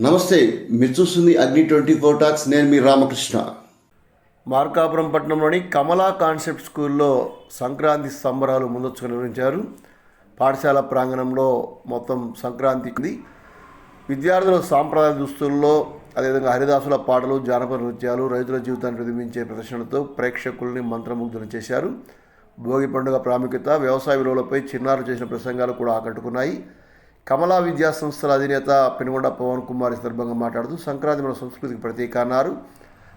నమస్తే మీరు చూస్తుంది అగ్ని ట్వంటీ ఫోర్ టాక్స్ నేను మీ రామకృష్ణ. మార్కాపురం పట్టణంలోని కమలా కాన్సెప్ట్ స్కూల్లో సంక్రాంతి సంబరాలు ముందొచ్చుకు నిర్వహించారు పాఠశాల ప్రాంగణంలో మొత్తం సంక్రాంతికి విద్యార్థుల సాంప్రదాయ దుస్తుల్లో అదేవిధంగా హరిదాసుల పాటలు జానపద నృత్యాలు రైతుల జీవితాన్ని ప్రతిబింబించే ప్రదర్శనతో ప్రేక్షకుల్ని మంత్రముగ్ధులు చేశారు. భోగి పండుగ ప్రాముఖ్యత వ్యవసాయ విలువలపై చిన్నారులు చేసిన ప్రసంగాలు కూడా ఆకట్టుకున్నాయి. కమలా విద్యా సంస్థల అధినేత పెనుగొండ పవన్ కుమార్ ఈ సందర్భంగా మాట్లాడుతూ సంక్రాంతి మన సంస్కృతికి ప్రతీక అన్నారు.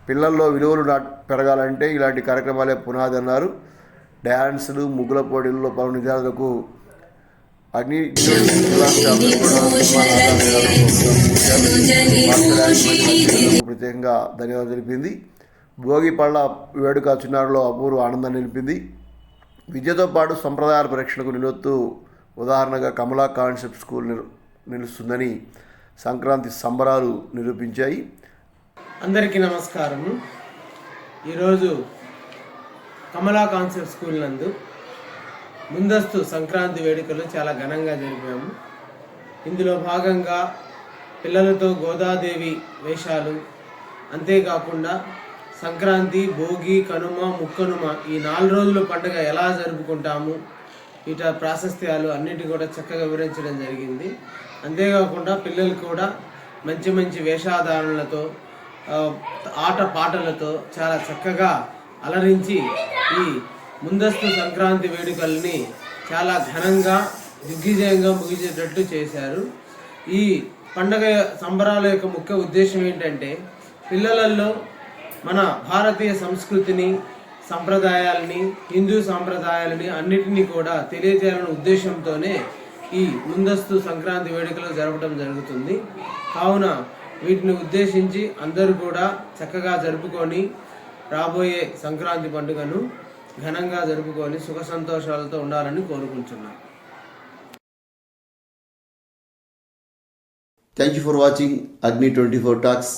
పిల్లల్లో విలువలు నాట్ పెరగాలంటే ఇలాంటి కార్యక్రమాలే పునాది అన్నారు. డ్యాన్సులు ముగ్గుల పోటీల్లో పాల్గొన్న విద్యార్థులకు అగ్ని ప్రత్యేకంగా ధన్యవాదాలు తెలిపింది. భోగి పళ్ళ వేడుక చిన్నారులో అపూర్వ ఆనందాన్ని నిలిపింది. విద్యతో పాటు సంప్రదాయాల పరిరక్షణకు నిలొత్తు ఉదాహరణగా కమలా కాన్సెప్ట్ స్కూల్ నిలుస్తుందని సంక్రాంతి సంబరాలు నిరూపించాయి. అందరికీ నమస్కారము ఈరోజు కమలా కాన్సెప్ట్ స్కూల్ నందు ముందస్తు సంక్రాంతి వేడుకలు చాలా ఘనంగా జరిపాము. ఇందులో భాగంగా పిల్లలతో గోదాదేవి వేషాలు అంతేకాకుండా సంక్రాంతి భోగి కనుమ ముక్కనుమ ఈ నాలుగు రోజుల పండుగ ఎలా జరుపుకుంటాము ఇట ప్రాశస్త్యాలు అన్నిటి కూడా చక్కగా వివరించడం జరిగింది. అంతేకాకుండా పిల్లలు కూడా మంచి మంచి వేషాధారణలతో ఆట పాటలతో చాలా చక్కగా అలరించి ఈ ముందస్తు సంక్రాంతి వేడుకల్ని చాలా ఘనంగా దిగ్విజయంగా ముగిసేటట్టు చేశారు. ఈ పండగ సంబరాల యొక్క ముఖ్య ఉద్దేశం ఏంటంటే పిల్లలలో మన భారతీయ సంస్కృతిని సంప్రదాయాలని హిందూ సాంప్రదాయాలని అన్నిటినీ కూడా తెలియజేయాలనే ఉద్దేశంతోనే ఈ ముందస్తు సంక్రాంతి వేడుకలు జరపడం జరుగుతుంది. కావున వీటిని ఉద్దేశించి అందరూ కూడా చక్కగా జరుపుకొని రాబోయే సంక్రాంతి పండుగను ఘనంగా జరుపుకొని సుఖ సంతోషాలతో ఉండాలని కోరుకుంటున్నాను thank you for watching Agni twenty four talks